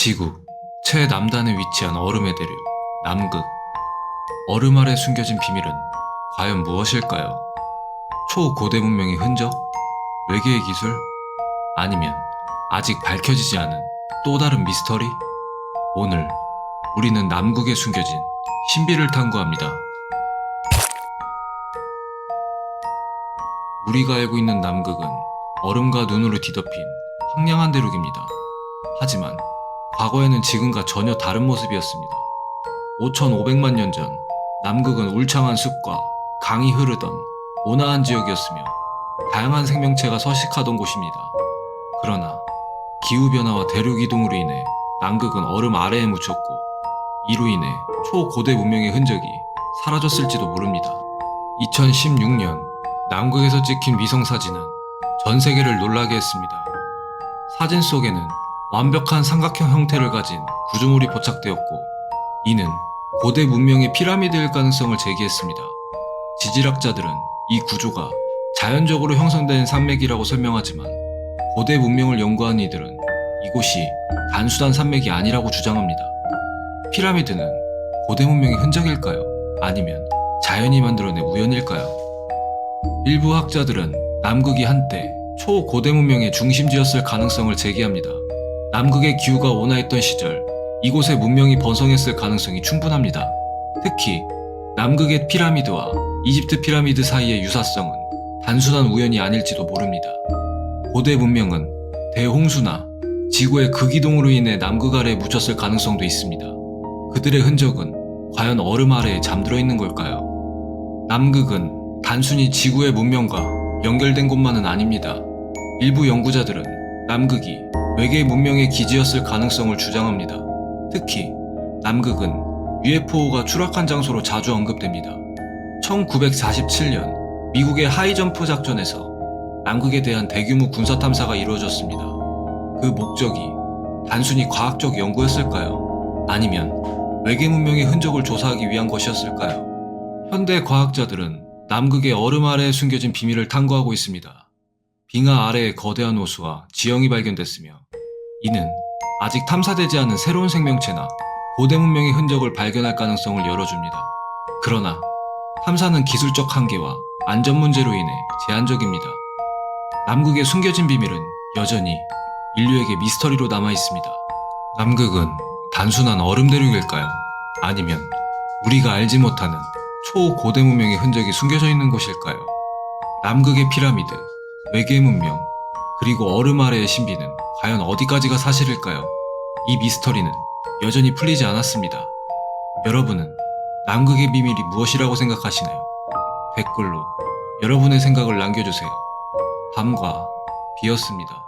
지구 최남단에 위치한 얼음의 대륙 남극 얼음 아래 숨겨진 비밀은 과연 무엇일까요? 초고대 문명의 흔적? 외계의 기술? 아니면 아직 밝혀지지 않은 또 다른 미스터리? 오늘 우리는 남극에 숨겨진 신비를 탐구합니다. 우리가 알고 있는 남극은 얼음과 눈으로 뒤덮인 황량한 대륙입니다. 하지만 과거에는 지금과 전혀 다른 모습이었습니다. 5,500만 년 전 남극은 울창한 숲과 강이 흐르던 온화한 지역이었으며 다양한 생명체가 서식하던 곳입니다. 그러나 기후변화와 대륙 이동으로 인해 남극은 얼음 아래에 묻혔고 이로 인해 초고대 문명의 흔적이 사라졌을지도 모릅니다. 2016년 남극에서 찍힌 위성 사진은 전 세계를 놀라게 했습니다. 사진 속에는 완벽한 삼각형 형태를 가진 구조물이 포착되었고 이는 고대 문명의 피라미드일 가능성을 제기했습니다. 지질학자들은 이 구조가 자연적으로 형성된 산맥이라고 설명하지만 고대 문명을 연구한 이들은 이곳이 단순한 산맥이 아니라고 주장합니다. 피라미드는 고대 문명의 흔적일까요? 아니면 자연이 만들어낸 우연일까요? 일부 학자들은 남극이 한때 초고대 문명의 중심지였을 가능성을 제기합니다. 남극의 기후가 온화했던 시절 이곳에 문명이 번성했을 가능성이 충분합니다. 특히 남극의 피라미드와 이집트 피라미드 사이의 유사성은 단순한 우연이 아닐지도 모릅니다. 고대 문명은 대홍수나 지구의 극이동으로 인해 남극 아래에 묻혔을 가능성도 있습니다. 그들의 흔적은 과연 얼음 아래에 잠들어 있는 걸까요? 남극은 단순히 지구의 문명과 연결된 곳만은 아닙니다. 일부 연구자들은 남극이 외계 문명의 기지였을 가능성을 주장합니다. 특히 남극은 UFO가 추락한 장소로 자주 언급됩니다. 1947년 미국의 하이점프 작전에서 남극에 대한 대규모 군사 탐사가 이루어졌습니다. 그 목적이 단순히 과학적 연구였을까요? 아니면 외계 문명의 흔적을 조사하기 위한 것이었을까요? 현대 과학자들은 남극의 얼음 아래에 숨겨진 비밀을 탐구하고 있습니다. 빙하 아래에 거대한 호수와 지형이 발견됐으며 이는 아직 탐사되지 않은 새로운 생명체나 고대 문명의 흔적을 발견할 가능성을 열어줍니다. 그러나 탐사는 기술적 한계와 안전 문제로 인해 제한적입니다. 남극의 숨겨진 비밀은 여전히 인류에게 미스터리로 남아 있습니다. 남극은 단순한 얼음 대륙일까요? 아니면 우리가 알지 못하는 초고대 문명의 흔적이 숨겨져 있는 곳일까요? 남극의 피라미드, 외계 문명, 그리고 얼음 아래의 신비는 과연 어디까지가 사실일까요? 이 미스터리는 여전히 풀리지 않았습니다. 여러분은 남극의 비밀이 무엇이라고 생각하시나요? 댓글로 여러분의 생각을 남겨주세요. 밤과 비였습니다.